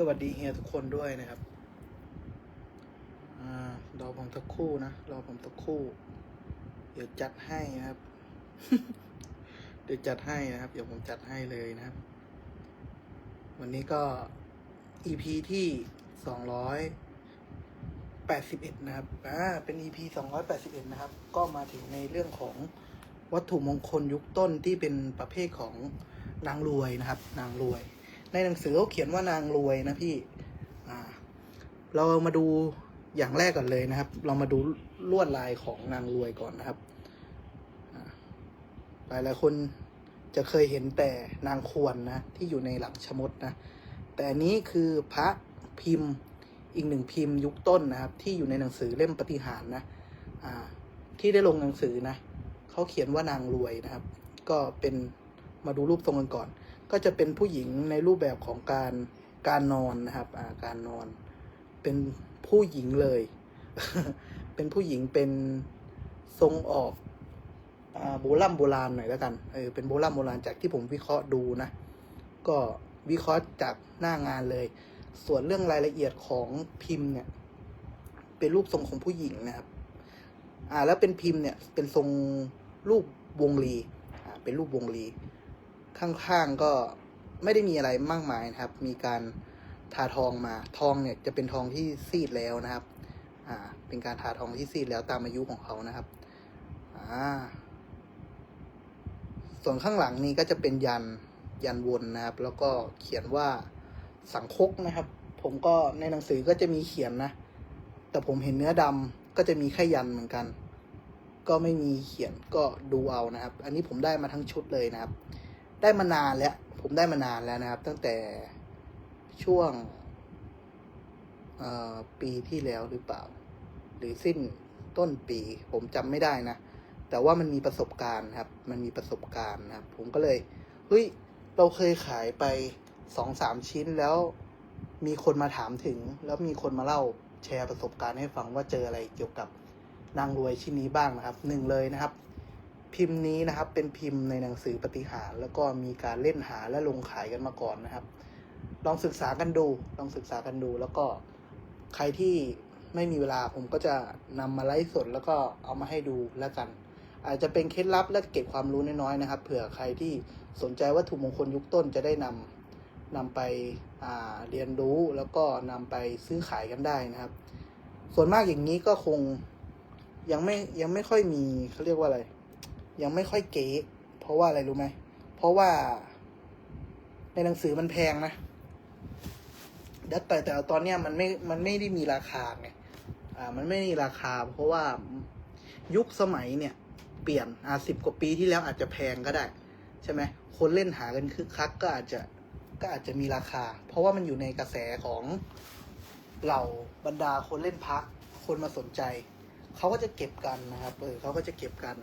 สวัสดีเฮียทุกคนด้วยนะครับรอผมสักคู่นะ รอผมสักคู่ เดี๋ยวจัดให้นะครับ เดี๋ยวจัดให้นะครับ เดี๋ยวผมจัดให้เลยนะครับ วันนี้ก็ EP ที่สองร้อยแปดสิบเอ็ดนะครับ อ่า เป็น EP สองร้อยแปดสิบเอ็ดนะครับ ก็มาถึงในเรื่องของวัตถุมงคลยุคต้นที่เป็นประเภทของนางรวยนะครับ นางรวย ในหนังสือเขาเขียนว่านางรวยนะพี่อ่าเรามาดูอย่างแรกก่อนเลยนะครับ เรามาดูลวดลายของนางรวยก่อนนะครับ หลายหลายคนจะเคยเห็นแต่นางควรนะ ที่อยู่ในหลังชมดนะ แต่นี้คือพระพิมพ์อีกหนึ่งพิมพ์ยุคต้นนะครับ ที่อยู่ในหนังสือเล่มปฏิหารนะที่ได้ลงหนังสือนะเขาเขียนว่านางรวยนะครับ ก็เป็นมาดูรูปทรงกันก่อน ก็จะเป็นผู้หญิงในรูปแบบของการการนอนนะครับอ่าการนอนเป็นผู้หญิงเลย เป็นผู้หญิงเป็นทรงออกโบราณโบราณหน่อยแล้วกัน เออ เป็นโบราณโบราณจากที่ผมวิเคราะห์ดูนะ ก็วิเคราะห์จากหน้างานเลย ส่วนเรื่องรายละเอียดของพิมพ์เนี่ย เป็นรูปทรงของผู้หญิงนะครับ อ่า แล้วเป็นพิมพ์เนี่ย เป็นทรงรูปวงรี อ่า เป็นรูปวงรี ข้างๆก็ไม่ได้มีอะไรมากมายนะครับ มีการทาทองมา ทองเนี่ยจะเป็นทองที่ซีดแล้วนะครับ อ่า เป็นการทาทองที่ซีดแล้วตามอายุของเขานะครับ อ่า ส่วนข้างหลังนี้ก็จะเป็นยัน ยันวนนะครับ แล้วก็เขียนว่าสังคกนะครับ ผมก็ในหนังสือก็จะมีเขียนนะ แต่ผมเห็นเนื้อดำก็จะมีแค่ยันเหมือนกัน ก็ไม่มีเขียนก็ดูเอานะครับ อันนี้ผมได้มาทั้งชุดเลยนะครับ ได้มานานแล้ว ผมได้มานานแล้วนะครับ ตั้งแต่ช่วงปีที่แล้วหรือเปล่า หรือสิ้นต้นปี ผมจำไม่ได้นะ แต่ว่ามันมีประสบการณ์ครับ มันมีประสบการณ์นะครับ ผมก็เลยเฮ้ยเราเคยขายไปสองสามชิ้นแล้วมีคนมาถามถึง แล้วมีคนมาเล่าแชร์ประสบการณ์ให้ฟังว่าเจออะไรเกี่ยวกับนางรวยชิ้นนี้บ้างนะครับหนึ่งเลยนะครับ พิมพ์นี้นะครับเป็นพิมพ์ในหนังสือปฏิหาร แล้วก็มีการเล่นหาและลงขายกันมาก่อนนะครับ ลองศึกษากันดู ลองศึกษากันดู แล้วก็ใครที่ไม่มีเวลาผมก็จะนำมาไลฟ์สดแล้วก็เอามาให้ดูแล้วกัน อาจจะเป็นเคล็ดลับและเก็บความรู้น้อยๆนะครับ เผื่อใครที่สนใจวัตถุมงคลยุคต้นจะได้นำนำไปาเรียนรู้แล้วก็นำไปซื้อขายกันได้นะครับ ส่วนมากอย่างนี้ก็คงยังไม่ยังไม่ค่อยมีเขาเรียกว่าอะไร ยังไม่ค่อยเก๋ เพราะว่าอะไรรู้ไหม เพราะว่า ในหนังสือมันแพงนะแต่แต่ตอนเนี้ยมันไม่ มันไม่ได้มีราคาไง อ่า มันไม่มีราคา เพราะว่ายุคสมัยเนี่ย เปลี่ยน อ่าสิบกว่าปีที่แล้วอาจจะแพงก็ได้ ใช่ไหม คนเล่นหากันคึกคักก็อาจจะก็อาจจะมีราคา เพราะว่ามันอยู่ในกระแสของเหล่าบรรดาคนเล่นพระคนมาสนใจ เขาก็จะเก็บกันนะครับ เออเขาก็จะเก็บกัน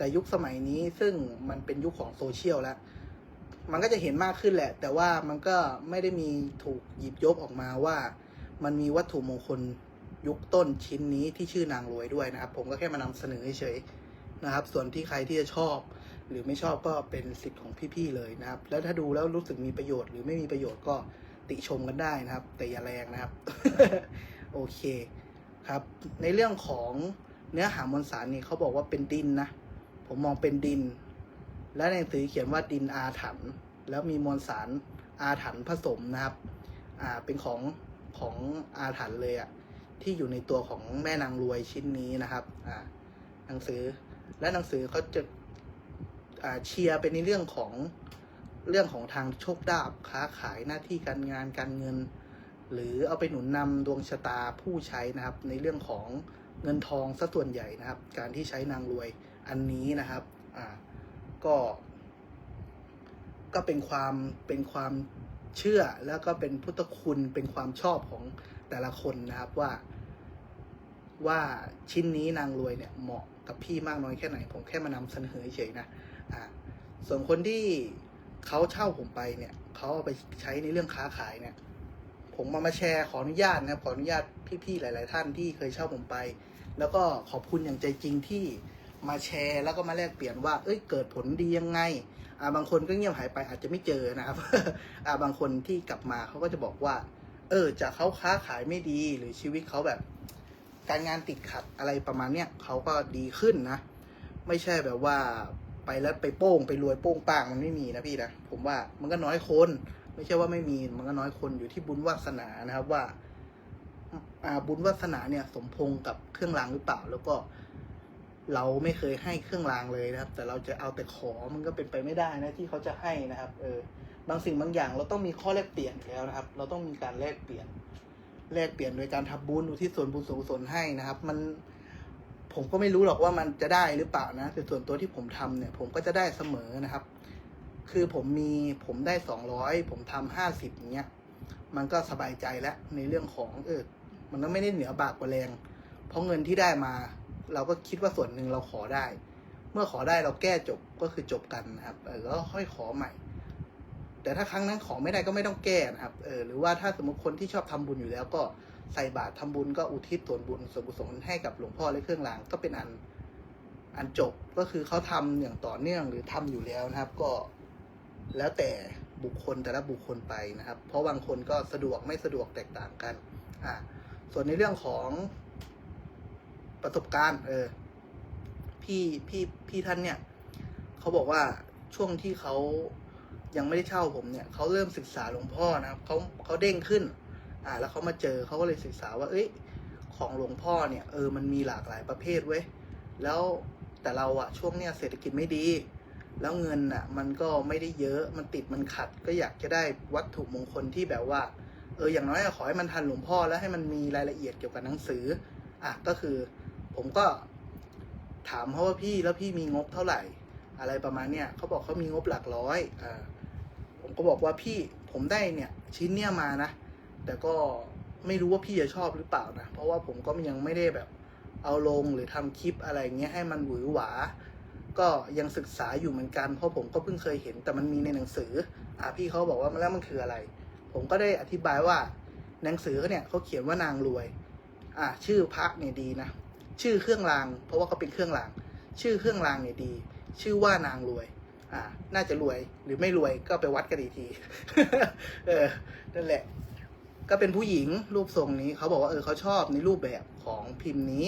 แต่ยุคสมัยนี้ซึ่งมันเป็นยุคของโซเชียลแล้ว มันก็จะเห็นมากขึ้นแหละ แต่ว่ามันก็ไม่ได้มีถูกหยิบยกออกมาว่า มันมีวัตถุมงคลยุคต้นชิ้นนี้ที่ชื่อนางรวยด้วยนะครับ ผมก็แค่มานำเสนอเฉยๆนะครับ ส่วนที่ใครที่จะชอบ หรือไม่ชอบก็เป็นสิทธิ์ของพี่ๆเลยนะครับ แล้วถ้าดูแล้วรู้สึกมีประโยชน์หรือไม่มีประโยชน์ก็ติชมกันได้นะครับ แต่อย่าแรงนะครับ โอเคครับ ในเรื่องของเนื้อหามวลสารนี่เขาบอกว่าเป็นดินนะ ผมมองเป็นดิน และในหนังสือเขียนว่าดินอาถรรพ์แล้วมีมวลสารอาถรรพ์ผสมนะครับ อ่า เป็นของของอาถรรพ์เลยอะที่อยู่ในตัวของแม่นางรวยชิ้นนี้นะครับ อ่า หนังสือ และหนังสือเขาจะ อ่า เชียร์เป็นในเรื่องของเรื่องของทางโชคลาภค้าขายหน้าที่การงานการเงิน หรือเอาไปหนุนนำดวงชะตาผู้ใช้นะครับ ในเรื่องของเงินทองซะส่วนใหญ่นะครับ การที่ใช้นางรวย อันนี้นะครับอ่าก็ก็เป็นความเป็นความเชื่อแล้วก็เป็นพุทธคุณเป็นความชอบของแต่ละคนนะครับว่า ว่าชิ้นนี้นางรวยเนี่ยเหมาะกับพี่มากน้อยแค่ไหน ผมแค่มานำเสนอเฉยๆนะอ่าส่วนคนที่เขาเช่าผมไปเนี่ยเขาเอาไปใช้ในเรื่องค้าขายเนี่ย ผมมามาแชร์ขออนุญาตนะครับขออนุญาตพี่ๆหลาย ๆ ท่านที่เคยเช่าผมไป แล้วก็ขอบคุณอย่างใจจริงที่ มาแชร์แล้วก็มาแลกเปลี่ยนว่า เอ้ยเกิดผลดียังไงอ่าบางคนก็เงียบหายไปอาจจะไม่เจอนะครับอ่าบางคนที่กลับมาเขาก็จะบอกว่า เออจากเขาค้าขายไม่ดีหรือชีวิตเขาแบบ การงานติดขัดอะไรประมาณเนี้ยเขาก็ดีขึ้นนะ ไม่ใช่แบบว่าไปแล้วไปโป้งไปรวยโป้งป้างมันไม่มีนะพี่นะผมว่ามันก็น้อยคน ไม่ใช่ว่าไม่มีมันก็น้อยคนอยู่ที่บุญวาสนานะครับว่าบุญวาสนาเนี่ยสมพงกับเครื่องรางหรือเปล่า แล้วก็ เราไม่เคยให้เครื่องรางเลยนะครับ แต่เราจะเอาแต่ขอมันก็เป็นไปไม่ได้นะที่เขาจะให้นะครับเออบางสิ่งบางอย่างเราต้องมีข้อแลกเปลี่ยนแล้วนะครับ เราต้องมีการแลกเปลี่ยนแลกเปลี่ยนโดยการทำบุญอุทิศส่วนบุญส่วนกุศลให้นะครับ มันผมก็ไม่รู้หรอกว่ามันจะได้หรือเปล่านะแต่ส่วนตัวที่ผมทำเนี่ย ผมก็จะได้เสมอนะครับ คือผมมีผมได้สองร้อยผมทำห้าสิบเงี้ยมันก็สบายใจแล้วในเรื่องของเออมันก็ไม่ได้เหนือบากกว่าแรง เพราะเงินที่ได้มา เราก็คิดว่าส่วนหนึ่งเราขอได้ เมื่อขอได้เราแก้จบก็คือจบกันนะครับเออแล้วค่อยขอใหม่ แต่ถ้าครั้งนั้นขอไม่ได้ก็ไม่ต้องแก้นะครับเออหรือว่าถ้าสมมติคนที่ชอบทำบุญอยู่แล้วก็ใส่บาตรทำบุญก็อุทิศส่วนบุญส่วนกุศลให้กับหลวงพ่อและเครื่องรางก็เป็นอันอันจบก็คือเขาทำอย่างต่อเนื่องหรือทำอยู่แล้วนะครับ ก็แล้วแต่บุคคลแต่ละบุคคลไปนะครับ เพราะบางคนก็สะดวกไม่สะดวกแตกต่างกันอ่าส่วนในเรื่องของ ประสบการณ์ เออ พี่พี่พี่ท่านเนี่ยเขาบอกว่าช่วงที่เขายังไม่ได้เช่าผมเนี่ยเขาเริ่มศึกษาหลวงพ่อนะครับเขาเขาเด้งขึ้น อ่า แล้วเขามาเจอเขาก็เลยศึกษาว่า เอ้ย ของหลวงพ่อเนี่ยเออมันมีหลากหลายประเภทเว้ยแล้วแต่เราอะช่วงเนี้ยเศรษฐกิจไม่ดี แล้วเงินอะมันก็ไม่ได้เยอะมันติดมันขัด ก็อยากจะได้วัตถุมงคลที่แบบว่า เอออย่างน้อยขอให้มันทันหลวงพ่อแล้วให้มันมีรายละเอียดเกี่ยวกับหนังสืออะก็คือ ผมก็ถามเขาว่าพี่แล้วพี่มีงบเท่าไหร่ อะไรประมาณเนี้ยเขาบอกเขามีงบหลักร้อยอ่าผมก็บอกว่าพี่ผมได้เนี่ยชิ้นเนี้ยมานะ แต่ก็ไม่รู้ว่าพี่จะชอบหรือเปล่านะ เพราะว่าผมก็ยังไม่ได้แบบเอาลงหรือทำคลิปอะไรเงี้ยให้มันหวือหวา ก็ยังศึกษาอยู่เหมือนกัน เพราะผมก็เพิ่งเคยเห็นแต่มันมีในหนังสืออ่าพี่เขาบอกว่าแล้วมันคืออะไร ผมก็ได้อธิบายว่าหนังสือเขาเนี่ยเขาเขียนว่านางรวย อ่าชื่อพระเนี่ยดีนะ ชื่อเครื่องราง เพราะว่าเขาเป็นเครื่องราง ชื่อเครื่องรางเนี่ยดี ชื่อว่านางรวย อ่า น่าจะรวยหรือไม่รวยก็ไปวัดกันอีกที เออ นั่นแหละ ก็เป็นผู้หญิงรูปทรงนี้เขาบอกว่าเออเขาชอบในรูปแบบของพิมพ์นี้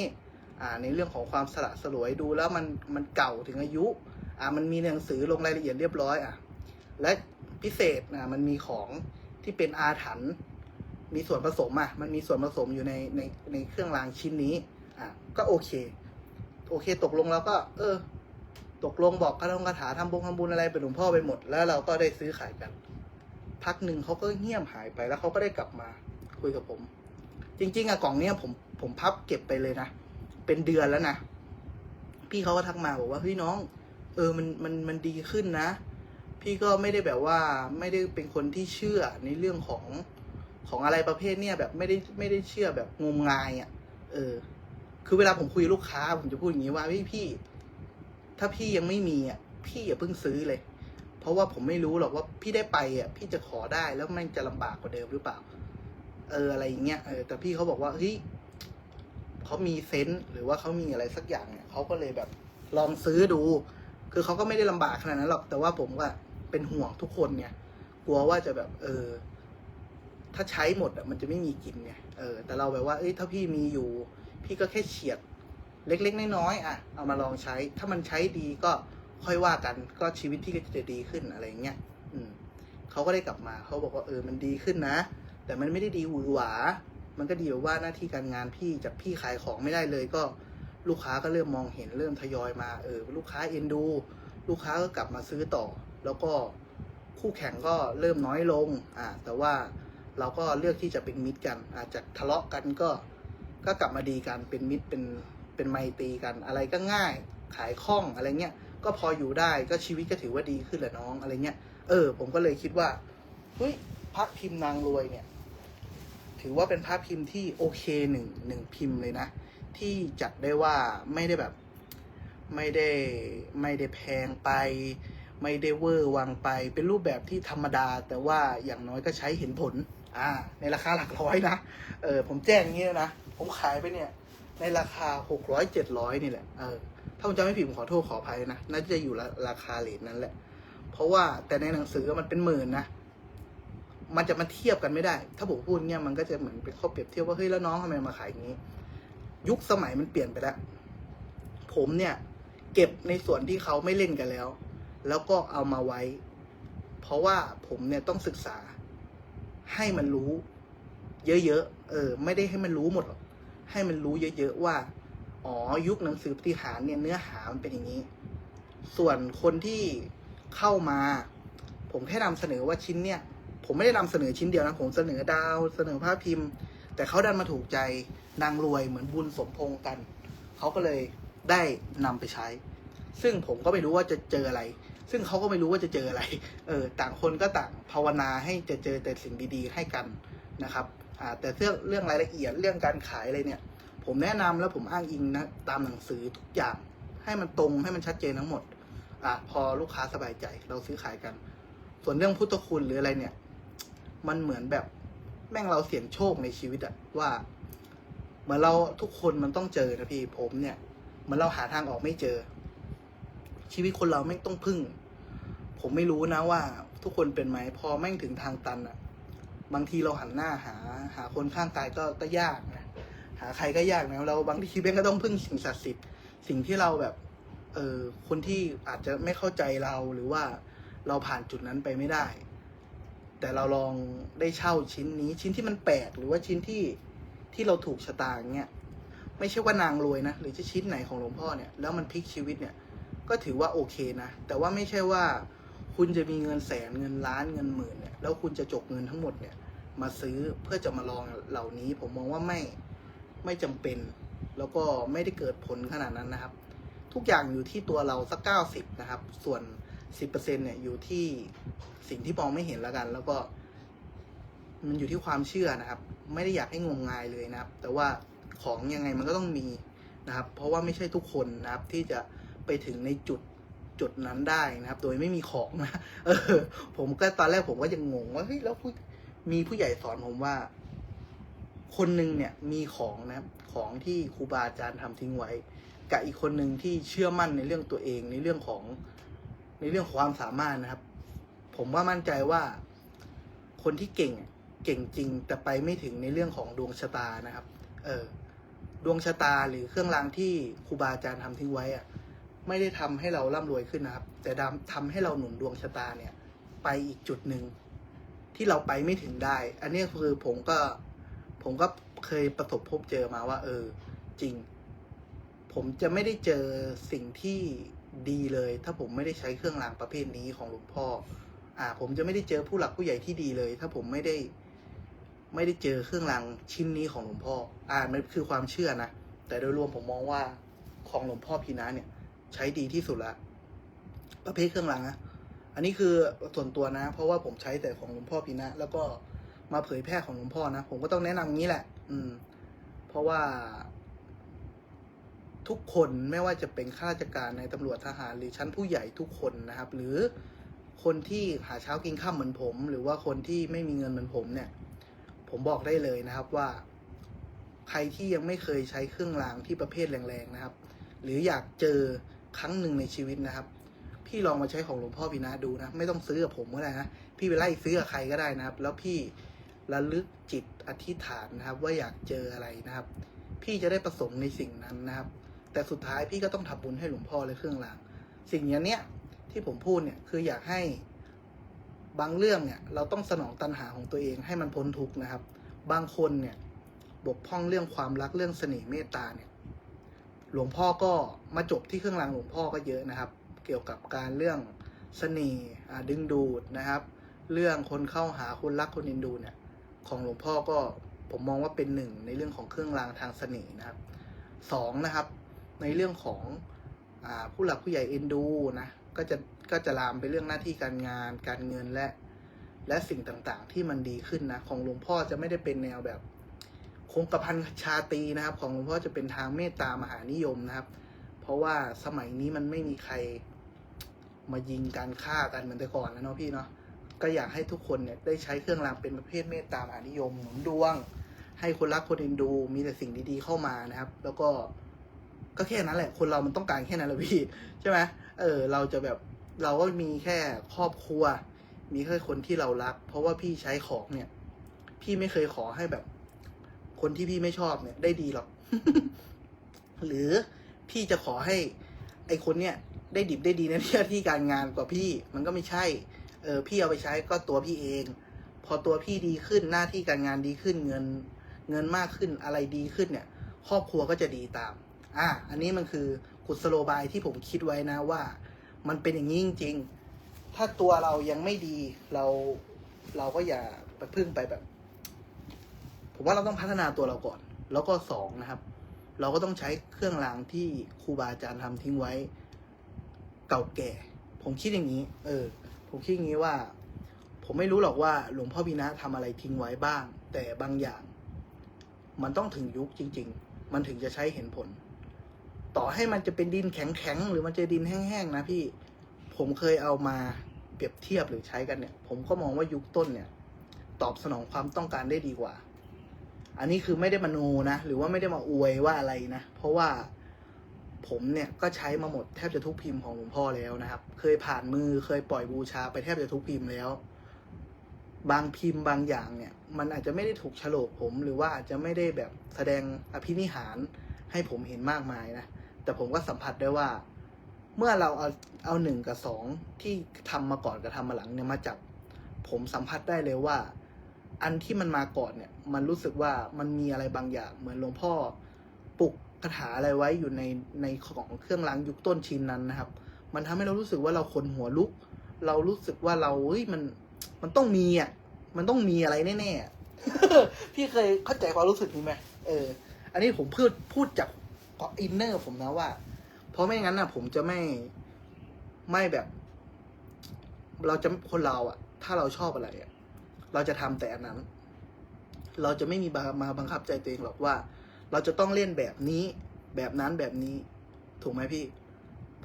อ่า ในเรื่องของความสละสลวยดูแล้วมันมันเก่าถึงอายุ อ่า มันมีหนังสือลงรายละเอียดเรียบร้อยอะ และพิเศษนะมันมีของที่เป็นอาถรรพ์มีส่วนผสมอะ มันมีส่วนผสมอยู่ในในในเครื่องรางชิ้นนี้ อะก็โอเค โอเค ตกลงแล้วก็ เออ ตกลงบอกกระทงคาถาทำบงทำบุญอะไรเป็นหลวงพ่อไปหมด แล้วเราก็ได้ซื้อขายกัน พักหนึ่งเขาก็เงียบหายไปแล้วเขาก็ได้กลับมา คุยกับผม จริง ๆอะกล่องเนี้ยผมผมพับเก็บไปเลยนะเป็นเดือนแล้วนะพี่เขาก็ทักมาบอกว่าเฮ้ยน้อง เออมันมันมันดีขึ้นนะ พี่ก็ไม่ได้แบบว่าไม่ได้เป็นคนที่เชื่อในเรื่องของของอะไรประเภทเนี้ยแบบไม่ได้ไม่ได้เชื่อแบบงมงายอะ่ะ เออ คือเวลาผมคุยลูกค้า ผมจะพูดอย่างนี้ว่าพี่พี่ ถ้าพี่ยังไม่มีอะพี่อย่าเพิ่งซื้อเลย เพราะว่าผมไม่รู้หรอกว่าพี่ได้ไปอะ พี่จะขอได้แล้วมันจะลำบากกว่าเดิมหรือเปล่า เอออะไรอย่างเงี้ยเออแต่พี่เขาบอกว่าเฮ้ยเขามีเซนส์หรือว่าเขามีอะไรสักอย่างเนี่ยเขาก็เลยแบบลองซื้อดู คือเขาก็ไม่ได้ลำบากขนาดนั้นหรอกแต่ว่าผมก็เป็นห่วงทุกคนเนี่ยกลัวว่าจะแบบ เออ ถ้าใช้หมดอะมันจะไม่มีกินไงเออ แต่เราแบบว่าเอ้ยถ้าพี่มีอยู่ พี่ก็แค่เฉียดเล็กๆน้อยๆอะเอามาลองใช้ ถ้ามันใช้ดีก็ค่อยว่ากันก็ชีวิตพี่ก็จะดีขึ้นอะไรเงี้ยอืมเขาก็ได้กลับมาเขาบอกว่าเออมันดีขึ้นนะ แต่มันไม่ได้ดีหวือหวา มันก็ดีแบบว่าหน้าที่การงานพี่จากพี่ขายของไม่ได้เลยก็ลูกค้าก็เริ่มมองเห็นเริ่มทยอยมาเออลูกค้าเอ็นดู ลูกค้าก็กลับมาซื้อต่อ แล้วก็คู่แข่งก็เริ่มน้อยลงอ่าแต่ว่าเราก็เลือกที่จะเป็นมิตรกันอาจจะทะเลาะกันก็ ก็กลับมาดีกันเป็นมิตรเป็นเป็นไมตรีกันอะไรก็ง่ายขายคล่องอะไรเงี้ยก็พออยู่ได้ก็ชีวิตก็ถือว่าดีขึ้นแหละน้องอะไรเงี้ยเออ ผมก็เลยคิดว่าเฮ้ยพักพิมพ์นางรวยเนี่ย ถือว่าเป็นภาพพิมพ์ที่โอเคหนึ่งหนึ่งพิมพ์เลยนะ ที่จัดได้ว่าไม่ได้แบบ ไม่ได้ไม่ได้แพงไป ไม่ได้เวอร์วังไป เป็นรูปแบบที่ธรรมดา แต่ว่าอย่างน้อยก็ใช้เห็นผล อ่า ในราคาหลักร้อยนะเออผมแจ้งอย่างนี้นะ ผมขายไปเนี่ย ในราคาหกร้อยเจ็ดร้อยนี่แหละเออถ้าผมจำไม่ผิดผมขอโทษขออภัยนะน่าจะอยู่ราราคาเลทนั้นแหละ เพราะว่าแต่ในหนังสือมันเป็นหมื่นนะมันจะมาเทียบกันไม่ได้ ถ้าผมพูดเงี้ยมันก็จะเหมือนเป็นข้อเปรียบเทียบว่าเฮ้ยแล้วน้องทำไมมาขายอย่างนี้ ยุคสมัยมันเปลี่ยนไปแล้ว ผมเนี่ย เก็บในส่วนที่เขาไม่เล่นกันแล้ว แล้วก็เอามาไว้ เพราะว่าผมเนี่ยต้องศึกษาให้มันรู้ เยอะๆเออ ไม่ได้ให้มันรู้หมดหรอก ให้มันรู้เยอะๆว่า อ๋อยุคหนังสือปฏิหารเนี่ยเนื้อหามันเป็นอย่างนี้ ส่วนคนที่เข้ามา ผมแค่นำเสนอว่าชิ้นเนี่ย ผมไม่ได้นำเสนอชิ้นเดียวนะ ผมเสนอดาว เสนอภาพพิมพ์ แต่เขาดันมาถูกใจนางรวยเหมือนบุญสมพงษ์กัน เขาก็เลยได้นำไปใช้ ซึ่งผมก็ไม่รู้ว่าจะเจออะไร ซึ่งเขาก็ไม่รู้ว่าจะเจออะไร เออ ต่างคนก็ต่างภาวนาให้จะเจอแต่สิ่งดีๆให้กันนะครับ แต่เรื่องเรื่องรายละเอียดเรื่องการขายอะไรเนี่ย ผมแนะนำแล้วผมอ้างอิงนะตามหนังสือทุกอย่างให้มันตรงให้มันชัดเจนทั้งหมดอะพอลูกค้าสบายใจเราซื้อขายกัน ส่วนเรื่องพุทธคุณหรืออะไรเนี่ย มันเหมือนแบบแม่งเราเสี่ยงโชคในชีวิตอะว่าเหมือนเราทุกคนมันต้องเจอนะพี่ผมเนี่ยเหมือนเราหาทางออกไม่เจอ ชีวิตคนเราไม่ต้องพึ่ง ผมไม่รู้นะว่าทุกคนเป็นไหมพอแม่งถึงทางตันอะ บางทีเราหันหน้าหาหาคนข้างกายก็ก็ยากนะหาใครก็ยากนะเราบางทีแม่งก็ต้องพึ่งสิ่งศักดิ์สิทธิ์สิ่งที่เราแบบเออคนที่อาจจะไม่เข้าใจเราหรือว่าเราผ่านจุดนั้นไปไม่ได้ แต่เราลองได้เช่าชิ้นนี้ชิ้นที่มันแปลกหรือว่าชิ้นที่ที่เราถูกชะตาอย่างเงี้ยไม่ใช่ว่านางรวยนะหรือจะชิ้นไหนของหลวงพ่อเนี่ยแล้วมันพลิกชีวิตเนี่ยก็ถือว่าโอเคนะ แต่ว่าไม่ใช่ว่า คุณจะมีเงินแสนเงินล้านเงินหมื่นเนี่ยแล้วคุณจะจกเงินทั้งหมดเนี่ยมาซื้อเพื่อจะมาลองเหล่านี้ ผมมองว่าไม่ไม่จำเป็น แล้วก็ไม่ได้เกิดผลขนาดนั้นนะครับ ทุกอย่างอยู่ที่ตัวเราสักเก้าสิบนะครับ ส่วนสิบเปอร์เซ็นเนี่ยอยู่ที่สิ่งที่มองไม่เห็นแล้วกัน แล้วก็ มันอยู่ที่ความเชื่อนะครับ ไม่ได้อยากให้งมงายเลยนะครับ แต่ว่าของยังไงมันก็ต้องมีนะครับ เพราะว่าไม่ใช่ทุกคนนะครับที่จะไปถึงในจุด จุดนั้นได้นะครับ โดยไม่มีของนะเออ ผมก็ตอนแรกผมก็ยังงงว่าเฮ้ยแล้วผู้มีผู้ใหญ่สอนผมว่า คนหนึ่งเนี่ยมีของนะครับของที่ครูบาอาจารย์ทำทิ้งไว้ กับอีกคนหนึ่งที่เชื่อมั่นในเรื่องตัวเองในเรื่องของในเรื่องของความสามารถนะครับ ผมว่ามั่นใจว่า คนที่เก่งเก่งจริง แต่ไปไม่ถึงในเรื่องของดวงชะตานะครับ เออ ดวงชะตาหรือเครื่องรางที่ครูบาอาจารย์ทำทิ้งไว้อะ ไม่ได้ทำให้เราร่ำรวยขึ้นนะครับ แต่ดำทำให้เราหนุนดวงชะตาเนี่ย ไปอีกจุดหนึ่งที่เราไปไม่ถึงได้ อันนี้คือผมก็ผมก็เคยประสบพบเจอมาว่า เออ จริง ผมจะไม่ได้เจอสิ่งที่ดีเลย ถ้าผมไม่ได้ใช้เครื่องรางประเภทนี้ของหลวงพ่อ อ่า ผมจะไม่ได้เจอผู้หลักผู้ใหญ่ที่ดีเลย ถ้าผมไม่ได้ ไม่ได้เจอเครื่องรางชิ้นนี้ของหลวงพ่อ อ่ามันคือความเชื่อนะแต่โดยรวมผมมองว่าของหลวงพ่อพีนะเนี่ย ใช้ดีที่สุดละ ประเภทเครื่องรางนะอันนี้คือส่วนตัวนะ เพราะว่าผมใช้แต่ของหลวงพ่อพีนะ แล้วก็มาเผยแพร่ของหลวงพ่อนะ ผมก็ต้องแนะนำงี้แหละ อืม เพราะว่า ทุกคนไม่ว่าจะเป็นข้าราชการในตำรวจทหาร หรือชั้นผู้ใหญ่ทุกคนนะครับ หรือคนที่หาเช้ากินข้ามเหมือนผม หรือว่าคนที่ไม่มีเงินเหมือนผมเนี่ย ผมบอกได้เลยนะครับว่า ใครที่ยังไม่เคยใช้เครื่องรางที่ประเภทแรงๆนะครับ หรืออยากเจอ ครั้งหนึ่งในชีวิตนะครับ พี่ลองมาใช้ของหลวงพ่อพีนะดูนะ ไม่ต้องซื้อกับผมก็ได้นะ พี่ไปไล่ซื้อกับใครก็ได้นะครับ แล้วพี่ระลึกจิตอธิษฐานนะครับ ว่าอยากเจออะไรนะครับ พี่จะได้ประสงค์ในสิ่งนั้นนะครับ แต่สุดท้ายพี่ก็ต้องทำบุญให้หลวงพ่อเลยเครื่องราง สิ่งอย่างเนี้ยที่ผมพูดเนี่ยคืออยากให้บางเรื่องเนี่ยเราต้องสนองตัณหาของตัวเองให้มันพ้นทุกข์นะครับ บางคนเนี่ยบกพร่องเรื่องความรักเรื่องเสน่ห์เมตตาเนี่ย หลวงพ่อก็มาจบที่เครื่องรางหลวงพ่อก็เยอะนะครับ เกี่ยวกับการเรื่องเสน่ห์ดึงดูดนะครับ เรื่องคนเข้าหาคนรักคนเอ็นดูเนี่ยของหลวงพ่อก็ผมมองว่าเป็นหนึ่งในเรื่องของเครื่องรางทางเสน่ห์นะครับสองนะครับ ในเรื่องของอผู้หลักผู้ใหญ่เอ็นดูนะก็จะก็จะลามไปเรื่องหน้าที่การงาน การเงินและ และสิ่งต่างๆ ที่มันดีขึ้นนะของหลวงพ่อจะไม่ได้เป็นแนวแบบ คงกระพันชาตีนะครับ ของหลวงพ่อจะเป็นทางเมตตามหานิยมนะครับ เพราะว่าสมัยนี้มันไม่มีใครมายิงการฆ่ากันเหมือนแต่ก่อนแล้วเนาะพี่เนาะก็อยากให้ทุกคนเนี่ยได้ใช้เครื่องรางเป็นประเภทเมตตามหานิยมหนุนดวง ให้คนรักคนเอ็นดู มีแต่สิ่งดีๆเข้ามานะครับ แล้วก็ก็แค่นั้นแหละ คนเรามันต้องการแค่นั้นแหละพี่ใช่ไหมเออ เราจะแบบเราก็มีแค่ครอบครัว มีแค่คนที่เรารัก เพราะว่าพี่ใช้ของเนี่ย พี่ไม่เคยขอให้แบบ คนที่พี่ไม่ชอบเนี่ยได้ดีหรอก หรือพี่จะขอให้ไอคนเนี่ยได้ดิบได้ดีในหน้าที่การงานกว่าพี่มันก็ไม่ใช่ เออพี่เอาไปใช้ก็ตัวพี่เอง พอตัวพี่ดีขึ้นหน้าที่การงานดีขึ้นเงิน เงินมากขึ้นอะไรดีขึ้นเนี่ย ครอบครัวก็จะดีตาม อะอันนี้มันคือกุศโลบายที่ผมคิดไว้นะว่า มันเป็นอย่างนี้จริง ๆ ถ้าตัวเรายังไม่ดีเราเราก็อย่าไปพึ่งไปแบบ ผมว่าเราต้องพัฒนาตัวเราก่อน แล้วก็สองนะครับ เราก็ต้องใช้เครื่องรางที่ครูบาอาจารย์ทำทิ้งไว้ เก่าแก่ ผมคิดอย่างนี้ เออ ผมคิดอย่างนี้ว่า ผมไม่รู้หรอกว่าหลวงพ่อพีนะทำอะไรทิ้งไว้บ้าง แต่บางอย่าง มันต้องถึงยุคจริง ๆ มันถึงจะใช้เห็นผล ต่อให้มันจะเป็นดินแข็งๆหรือมันจะดินแห้งๆนะพี่ ผมเคยเอามาเปรียบเทียบหรือใช้กันเนี่ย ผมก็มองว่ายุคต้นเนี่ย ตอบสนองความต้องการได้ดีกว่า อันนี้คือไม่ได้มาโนนะ หรือว่าไม่ได้มาอวยว่าอะไรนะ เพราะว่าผมเนี่ยก็ใช้มาหมดแทบจะทุกพิมพ์ของหลวงพ่อแล้วนะครับ เคยผ่านมือเคยปล่อยบูชาไปแทบจะทุกพิมพ์แล้ว บางพิมพ์บางอย่างเนี่ย มันอาจจะไม่ได้ถูกฉลกผม หรือว่าอาจจะไม่ได้แบบแสดงอภินิหารให้ผมเห็นมากมายนะ แต่ผมก็สัมผัสได้ว่า เมื่อเราเอาเอาหนึ่งกับสองที่ทำมาก่อนกับทำมาหลังเนี่ยมาจับ ผมสัมผัสได้เลยว่า อันที่มันมาก่อนเนี่ย มันรู้สึกว่ามันมีอะไรบางอย่าง เหมือนหลวงพ่อปลุกคาถาอะไรไว้อยู่ในในของเครื่องรางยุคต้นชิ้นนั้นนะครับ มันทำให้เรารู้สึกว่าเราขนหัวลุก เรารู้สึกว่าเราเฮ้ยมันมันต้องมีอะมันต้องมีอะไรแน่ๆพี่เคยเข้าใจความรู้สึกนี้ไหมเออ อันนี้ผมพูดพูดจากอินเนอร์ผมนะว่า เพราะไม่งั้นนะผมจะไม่ไม่แบบ เราจะคนเราอะถ้าเราชอบอะไรอะ เราจะทำแต่อันนั้น เราจะไม่มีมาบังคับใจตัวเองหรอกว่า เราจะต้องเล่นแบบนี้แบบนั้นแบบนี้ถูกไหมพี่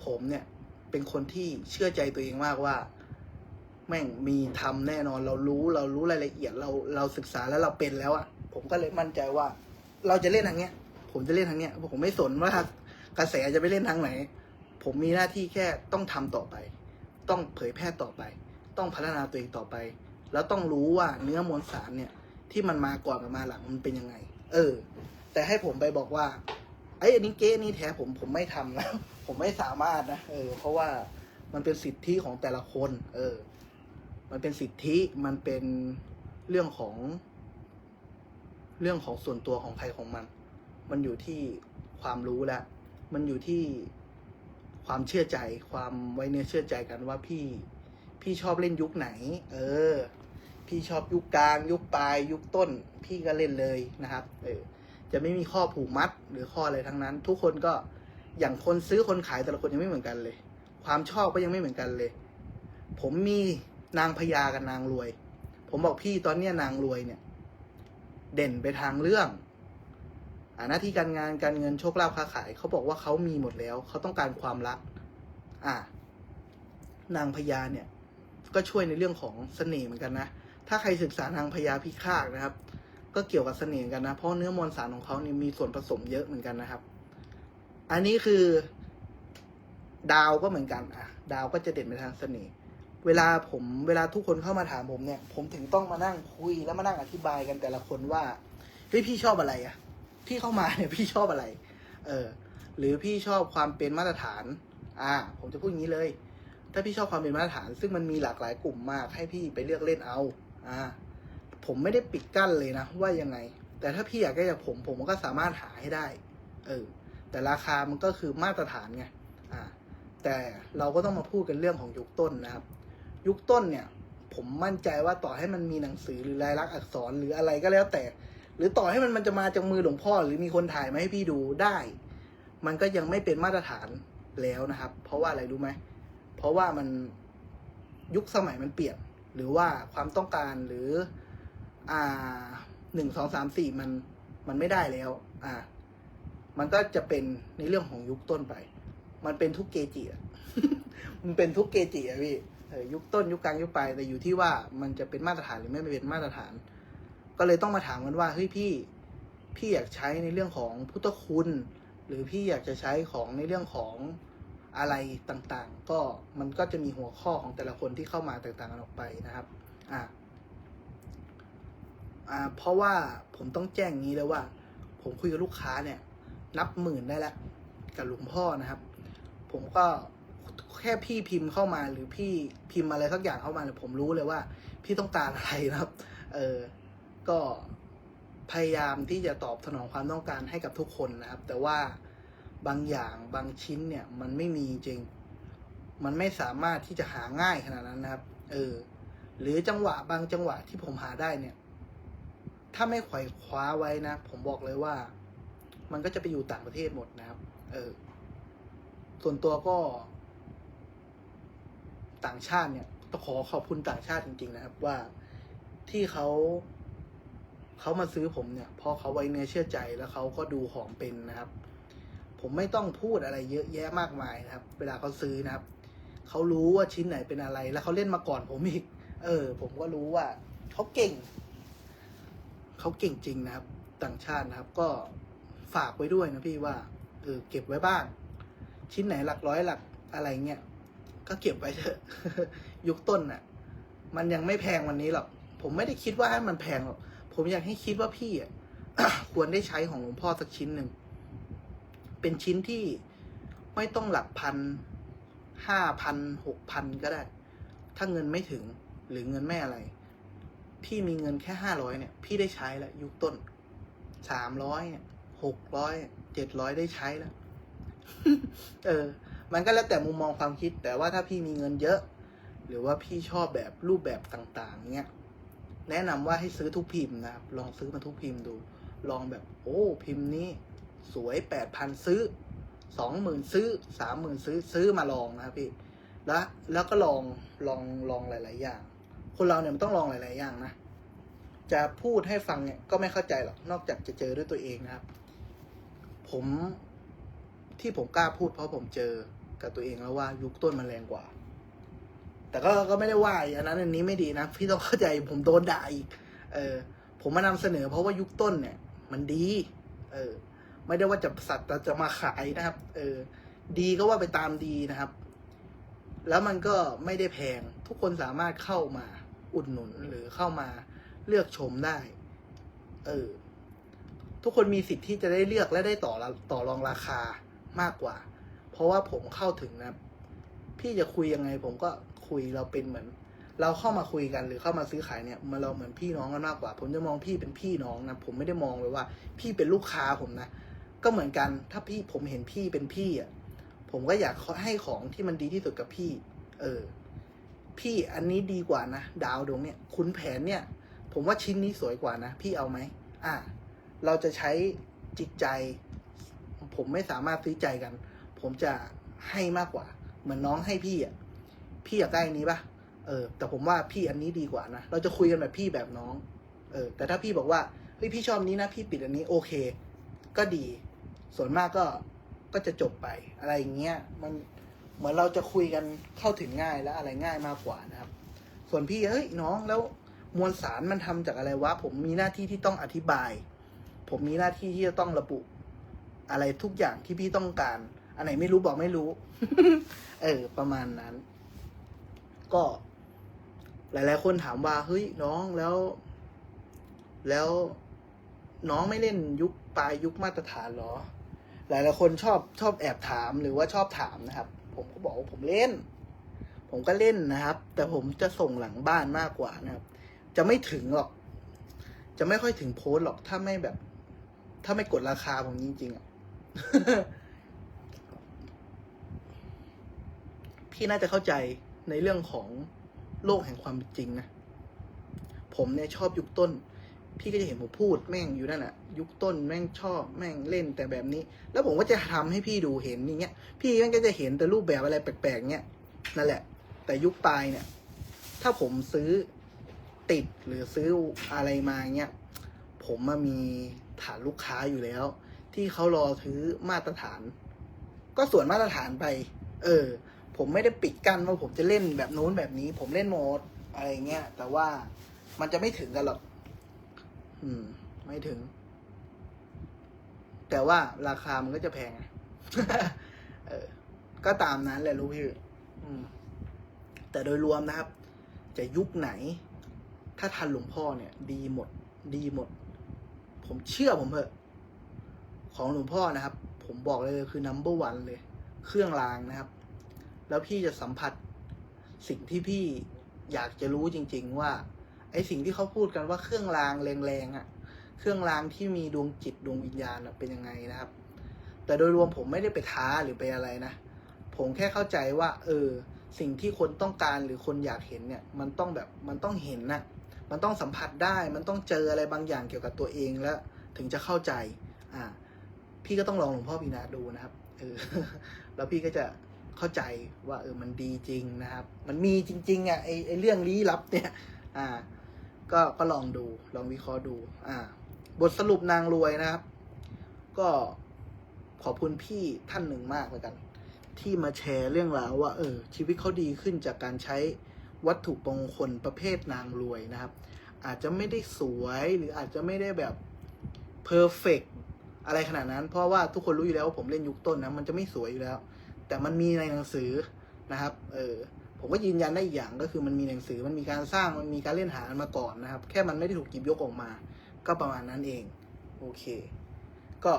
ผมเนี่ยเป็นคนที่เชื่อใจตัวเองมากว่า แม่งมีทำแน่นอน เรารู้เรารู้รายละเอียดเราเราศึกษาแล้วเราเป็นแล้วอะผมก็เลยมั่นใจว่า เราจะเล่นทางเนี้ย ผมจะเล่นทางเนี้ยผมไม่สนว่ากระแสจะไปเล่นทางไหน ผมมีหน้าที่แค่ต้องทำต่อไป ต้องเผยแพร่ต่อไป ต้องพัฒนาตัวเองต่อไป แล้วต้องรู้ว่าเนื้อมวลสารเนี่ย ที่มันมาก่อนกับมาหลังมันเป็นยังไง เออ แต่ให้ผมไปบอกว่าไอ้อันนี้เก๊นี่แท้ผมผมไม่ทำนะผมไม่สามารถนะเออ เพราะว่ามันเป็นสิทธิของแต่ละคน เออ มันเป็นสิทธิมันเป็นเรื่องของ เรื่องของส่วนตัวของใครของมัน มันอยู่ที่ความรู้แล้วมันอยู่ที่ความเชื่อใจความไว้เนื้อเชื่อใจกันว่าพี่ พี่ชอบเล่นยุคไหน เออ พี่ชอบยุคกลาง ยุคปลาย ยุคต้น พี่ก็เล่นเลยนะครับ เออ จะไม่มีข้อผูกมัดหรือข้ออะไรทั้งนั้น ทุกคนก็อย่างคนซื้อคนขายแต่ละคนยังไม่เหมือนกันเลย ความชอบก็ยังไม่เหมือนกันเลย ผมมีนางพญากับนางรวย ผมบอกพี่ตอนเนี้ยนางรวยเนี่ย เด่นไปทางเรื่องอาหน้าที่การงานการเงินโชคลาภค้าขายเขาบอกว่าเขามีหมดแล้ว เขาต้องการความรัก อ่านางพญาเนี่ย ก็ช่วยในเรื่องของเสน่ห์เหมือนกันนะ ถ้าใครศึกษานางพญาพิฆาตนะครับ ก็เกี่ยวกับเสน่ห์กันนะ เพราะเนื้อมวลสารของเขาเนี่ยมีส่วนผสมเยอะเหมือนกันนะครับ อันนี้คือ ดาวก็เหมือนกันอะ ดาวก็จะเด่นไปทางเสน่ห์ เวลาผมเวลาทุกคนเข้ามาถามผมเนี่ย ผมถึงต้องมานั่งคุยแล้วมานั่งอธิบายกันแต่ละคนว่าเฮ้ยพี่ชอบอะไรอะพี่เข้ามาเนี่ยพี่ชอบอะไร เออ หรือพี่ชอบความเป็นมาตรฐาน อ่า ผมจะพูดอย่างนี้เลย ถ้าพี่ชอบความเป็นมาตรฐาน ซึ่งมันมีหลากหลายกลุ่มมากให้พี่ไปเลือกเล่นเอา อ่า ผมไม่ได้ปิดกั้นเลยนะ ว่ายังไง แต่ถ้าพี่อยากได้จากผมผมก็สามารถหาให้ได้ เออ แต่ราคามันก็คือมาตรฐานไง อ่า แต่เราก็ต้องมาพูดกันเรื่องของยุคต้นนะครับ ยุคต้นเนี่ย ผมมั่นใจว่าต่อให้มันมีหนังสือหรือลายลักษณ์อักษรหรืออะไรก็แล้วแต่ หรือต่อให้มันมันจะมาจากมือหลวงพ่อ หรือมีคนถ่ายมาให้พี่ดูได้ มันก็ยังไม่เป็นมาตรฐานแล้วนะครับ เพราะว่าอะไรรู้ไหม เพราะว่ามันยุคสมัยมันเปลี่ยน หรือว่าความต้องการหรือ อ่าหนึ่งสองสามสี่มันมันไม่ได้แล้ว อ่า มันก็จะเป็นในเรื่องของยุคต้นไป มันเป็นทุกเกจิอะมันเป็นทุกเกจิอะพี่ยุคต้นยุคกลางยุคปลายแต่อยู่ที่ว่ามันจะเป็นมาตรฐานหรือไม่เป็นมาตรฐาน ก็เลยต้องมาถามกันว่าเฮ้ยพี่พี่อยากใช้ในเรื่องของพุทธคุณ หรือพี่อยากจะใช้ของในเรื่องของ อะไรต่างๆ ก็มันก็จะมีหัวข้อของแต่ละคนที่เข้ามาแตกต่างกันออกไปนะครับอ่าอ่าเพราะว่าผมต้องแจ้งงี้เลยว่า ผมคุยกับลูกค้าเนี่ย นับหมื่นได้แล้วกับหลวงพ่อนะครับ ผมก็แค่พี่พิมพ์เข้ามาหรือพี่พิมพ์อะไรสักอย่างเข้ามาเนี่ยผมรู้เลยว่า พี่ต้องการอะไรนะครับ เออก็พยายามที่จะตอบสนองความต้องการให้กับทุกคนนะครับ แต่ว่า บางอย่างบางชิ้นเนี่ยมันไม่มีจริง มันไม่สามารถที่จะหาง่ายขนาดนั้นนะครับ เออ หรือจังหวะบางจังหวะที่ผมหาได้เนี่ย ถ้าไม่ไขว่คว้าไว้นะ ผมบอกเลยว่า มันก็จะไปอยู่ต่างประเทศหมดนะครับ เออ ส่วนตัวก็ ต่างชาติเนี่ยต้องขอขอบคุณต่างชาติจริง ๆ นะครับ ว่าที่เขาเขามาซื้อผมเนี่ยเพราะเขาไว้เนื้อเชื่อใจแล้วเขาก็ดูของเป็นนะครับ ผมไม่ต้องพูดอะไรเยอะแยะมากมายนะครับ เวลาเขาซื้อนะครับเขารู้ว่าชิ้นไหนเป็นอะไร แล้วเขาเล่นมาก่อนผมอีก เออ ผมก็รู้ว่าเขาเก่งเขาเก่งจริงนะครับ ต่างชาตินะครับ ก็ฝากไว้ด้วยนะพี่ว่าเออเก็บไว้บ้าง ชิ้นไหนหลักร้อยหลักอะไรเงี้ยก็เก็บไว้เถอะยุคต้นน่ะ มันยังไม่แพงวันนี้หรอกผมไม่ได้คิดว่าให้มันแพงหรอกผมอยากให้คิดว่าพี่อะควรได้ใช้ของหลวงพ่อสักชิ้นหนึ่ง เป็นชิ้นที่ไม่ต้องหลักพันห้าพันหกพันก็ได้ ถ้าเงินไม่ถึงหรือเงินไม่อะไร พี่มีเงินแค่ห้าร้อยเนี่ย พี่ได้ใช้แล้วยุคต้นสามร้อยเนี่ยหกร้อยเจ็ดร้อยได้ใช้แล้ว เออ มันก็แล้วแต่มุมมองความคิด แต่ว่าถ้าพี่มีเงินเยอะ หรือว่าพี่ชอบแบบรูปแบบต่าง ๆ เนี้ยแนะนำว่าให้ซื้อทุกพิมพ์นะครับ ลองซื้อมาทุกพิมพ์ดู ลองแบบ โอ้ พิมพ์นี้ สวยแปดพันซื้อสองหมื่นซื้อสามหมื่นซื้อซื้อมาลองนะครับพี่แล้วแล้วก็ลองลองลองหลาย ๆ อย่าง คนเราเนี่ยมันต้องลองหลาย ๆ อย่างนะจะพูดให้ฟังเนี่ยก็ไม่เข้าใจหรอกนอกจากจะเจอด้วยตัวเองนะครับ ผมที่ผมกล้าพูดเพราะผมเจอกับตัวเองแล้วว่ายุคต้นมันแรงกว่า แต่ก็ก็ไม่ได้ว่าอันนั้นอันนี้ไม่ดีนะพี่ต้องเข้าใจผมโดนด่าอีก เออผมมานำเสนอเพราะว่ายุคต้นเนี่ย มันดี เออ ไม่ได้ว่าจะสัตว์จะมาขายนะครับ เออ ดีก็ว่าไปตามดีนะครับ แล้วมันก็ไม่ได้แพง ทุกคนสามารถเข้ามาอุดหนุนหรือเข้ามาเลือกชมได้ เออ ทุกคนมีสิทธิ์ที่จะได้เลือกและได้ต่อต่อรองราคามากกว่า เพราะว่าผมเข้าถึงนะพี่จะคุยยังไง ผมก็คุยเราเป็นเหมือน เราเข้ามาคุยกันหรือเข้ามาซื้อขายเนี่ยมันเราเหมือนพี่น้องกันมากกว่า ผมจะมองพี่เป็นพี่น้องนะผมไม่ได้มองเลยว่า พี่เป็นลูกค้าผมนะ ก็เหมือนกันถ้าพี่ผมเห็นพี่เป็นพี่อะผมก็อยากให้ของที่มันดีที่สุดกับพี่ เออ พี่อันนี้ดีกว่านะดาวดวงเนี่ยคุณแผนเนี่ย ผมว่าชิ้นนี้สวยกว่านะพี่เอาไหมอะเราจะใช้จิตใจ ผมไม่สามารถซื้อใจกัน ผมจะให้มากกว่า เหมือนน้องให้พี่อะพี่อยากได้อันนี้ปะเออ แต่ผมว่าพี่อันนี้ดีกว่านะเราจะคุยกันแบบพี่แบบน้อง เออ แต่ถ้าพี่บอกว่าเฮ้ยพี่ชอบนี้นะ พี่ปิดอันนี้โอเค ก็ดี ส่วนมากก็ก็จะจบไปอะไรอย่างเงี้ยมันเหมือนเราจะคุยกันเข้าถึงง่ายและอะไรง่ายมากกว่านะครับ ส่วนพี่เฮ้ยน้องแล้วมวลสารมันทำจากอะไรวะผมมีหน้าที่ที่ต้องอธิบาย ผมมีหน้าที่ที่จะต้องระบุ อะไรทุกอย่างที่พี่ต้องการ อันไหนไม่รู้บอกไม่รู้ เออ ประมาณนั้น ก็ หลาย ๆ คนถามว่าเฮ้ยน้องแล้ว แล้วน้องไม่เล่นยุคปลายยุคมาตรฐานหรอ หลายๆคนชอบชอบแอบถามหรือว่าชอบถามนะครับ ผมก็บอกว่าผมเล่น ผมก็เล่นนะครับ แต่ผมจะส่งหลังบ้านมากกว่านะครับ จะไม่ถึงหรอก จะไม่ค่อยถึงโพสหรอกถ้าไม่แบบ ถ้าไม่กดราคาผมจริงๆอะพี่น่าจะเข้าใจในเรื่องของโลกแห่งความเป็นจริงนะ ผมเนี่ยชอบยุคต้น พี่ก็จะเห็นผมพูดแม่งอยู่นั่นแหละยุคต้นแม่งชอบแม่งเล่นแต่แบบนี้ แล้วผมก็จะทำให้พี่ดูเห็นอย่างเงี้ย พี่แม่งก็จะเห็นแต่รูปแบบอะไรแปลกๆเงี้ยนั่นแหละ แต่ยุคปลายเนี่ย ถ้าผมซื้อติดหรือซื้ออะไรมาเงี้ยผมมามีฐานลูกค้าอยู่แล้ว ที่เขารอถือมาตรฐาน ก็ส่วนมาตรฐานไป เออ ผมไม่ได้ปิดกั้นว่าผมจะเล่นแบบนู้นแบบนี้ ผมเล่นโหมดอะไรเงี้ยแต่ว่ามันจะไม่ถึงกันหรอก อืม ไม่ถึง แต่ว่าราคามันก็จะแพงเออ ก็ตามนั้นแหละลูกพี่อืม แต่โดยรวมนะครับ จะยุคไหน ถ้าทันหลวงพ่อเนี่ย ดีหมด ดีหมด ผมเชื่อผมเถอะของหลวงพ่อนะครับ ผมบอกเลยคือ number one เลย เครื่องรางนะครับ แล้วพี่จะสัมผัสสิ่งที่พี่อยากจะรู้จริง ๆ ว่า ไอสิ่งที่เขาพูดกันว่าเครื่องรางแรงๆอะ่ะ เครื่องรางที่มีดวงจิตดวงวิญญาณเป็นยังไงนะครับ แต่โดยรวมผมไม่ได้ไปท้าหรือไปอะไรนะ ผมแค่เข้าใจว่า เออ สิ่งที่คนต้องการหรือคนอยากเห็นเนี่ย มันต้องแบบมันต้องเห็นนะมันต้องสัมผัสได้ มันต้องเจออะไรบางอย่างเกี่ยวกับตัวเองแล้ว ถึงจะเข้าใจ อ่า พี่ก็ต้องลองหลวงพ่อพีนาดูนะครับ เออ แล้วพี่ก็จะเข้าใจว่า เออ มันดีจริงนะครับ มันมีจริงๆอะไอไอเรื่องลี้ลับเนี่ย อ่า ก็ก็ลองดูลองวิเคราะห์ดู อ่า บทสรุปนางรวยนะครับ ก็ขอบคุณพี่ท่านหนึ่งมากแล้วกัน ที่มาแชร์เรื่องราวว่า เออ ชีวิตเขาดีขึ้นจากการใช้วัตถุมงคลประเภทนางรวยนะครับ อาจจะไม่ได้สวยหรืออาจจะไม่ได้แบบเพอร์เฟกอะไรขนาดนั้น เพราะว่าทุกคนรู้อยู่แล้วว่าผมเล่นยุคต้นนะ มันจะไม่สวยอยู่แล้ว แต่มันมีในหนังสือนะครับ เออ ผมก็ยืนยันได้อีกอย่างก็คือมันมีหนังสือมันมีการสร้างมันมีการเล่นหามันมาก่อนนะครับ แค่มันไม่ได้ถูกหยิบยกออกมา ก็ประมาณนั้นเอง โอเค ก็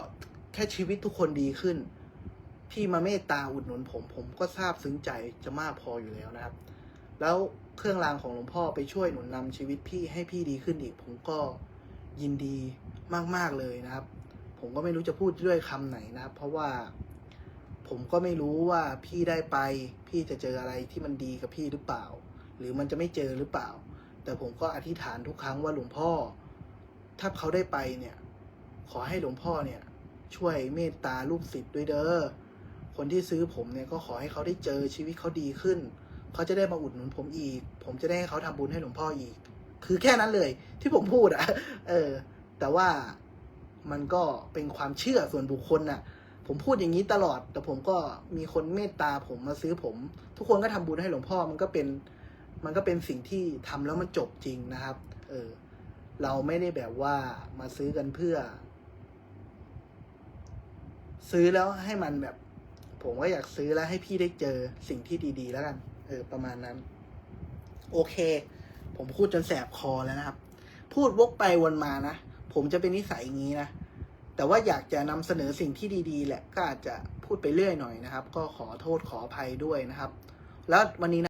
แค่ชีวิตทุกคนดีขึ้น พี่มาเมตตาอุดหนุนผม ผมก็ทราบซึ้งใจจะมากพออยู่แล้วนะครับ แล้วเครื่องรางของหลวงพ่อไปช่วยหนุนนำชีวิตพี่ให้พี่ดีขึ้นอีก ผมก็ยินดีมาก ๆ เลยนะครับ ผมก็ไม่รู้จะพูดด้วยคำไหนนะครับ เพราะว่า ผมก็ไม่รู้ว่าพี่ได้ไป พี่จะเจออะไรที่มันดีกับพี่หรือเปล่า หรือมันจะไม่เจอหรือเปล่า แต่ผมก็อธิษฐานทุกครั้งว่าหลวงพ่อ ถ้าเขาได้ไปเนี่ย ขอให้หลวงพ่อเนี่ย ช่วยเมตตาลูกศิษย์ด้วยเด้อคนที่ซื้อผมเนี่ยก็ขอให้เขาได้เจอชีวิตเขาดีขึ้น เขาจะได้มาอุดหนุนผมอีก ผมจะได้ให้เขาทำบุญให้หลวงพ่ออีก คือแค่นั้นเลย ที่ผมพูดอะเออ แต่ว่ามันก็เป็นความเชื่อส่วนบุคคลน่ะ ผมพูดอย่างนี้ตลอด แต่ผมก็มีคนเมตตาผมมาซื้อผม ทุกคนก็ทำบุญให้หลวงพ่อมันก็เป็นมันก็เป็นสิ่งที่ทำแล้วมันจบจริงนะครับ เออ เราไม่ได้แบบว่ามาซื้อกันเพื่อ ซื้อแล้วให้มันแบบ ผมก็อยากซื้อแล้วให้พี่ได้เจอสิ่งที่ดี ๆ แล้วกัน เออ ประมาณนั้น โอเค ผมพูดจนแสบคอแล้วนะครับ พูดวกไปวนมานะ ผมจะเป็นนิสัยอย่างนี้นะ แต่ว่าอยากจะนำเสนอสิ่งที่ดีๆ แหละก็อาจจะพูดไปเรื่อยหน่อยนะครับ ก็ขอโทษขออภัยด้วยนะครับ แล้ววันนี้นะ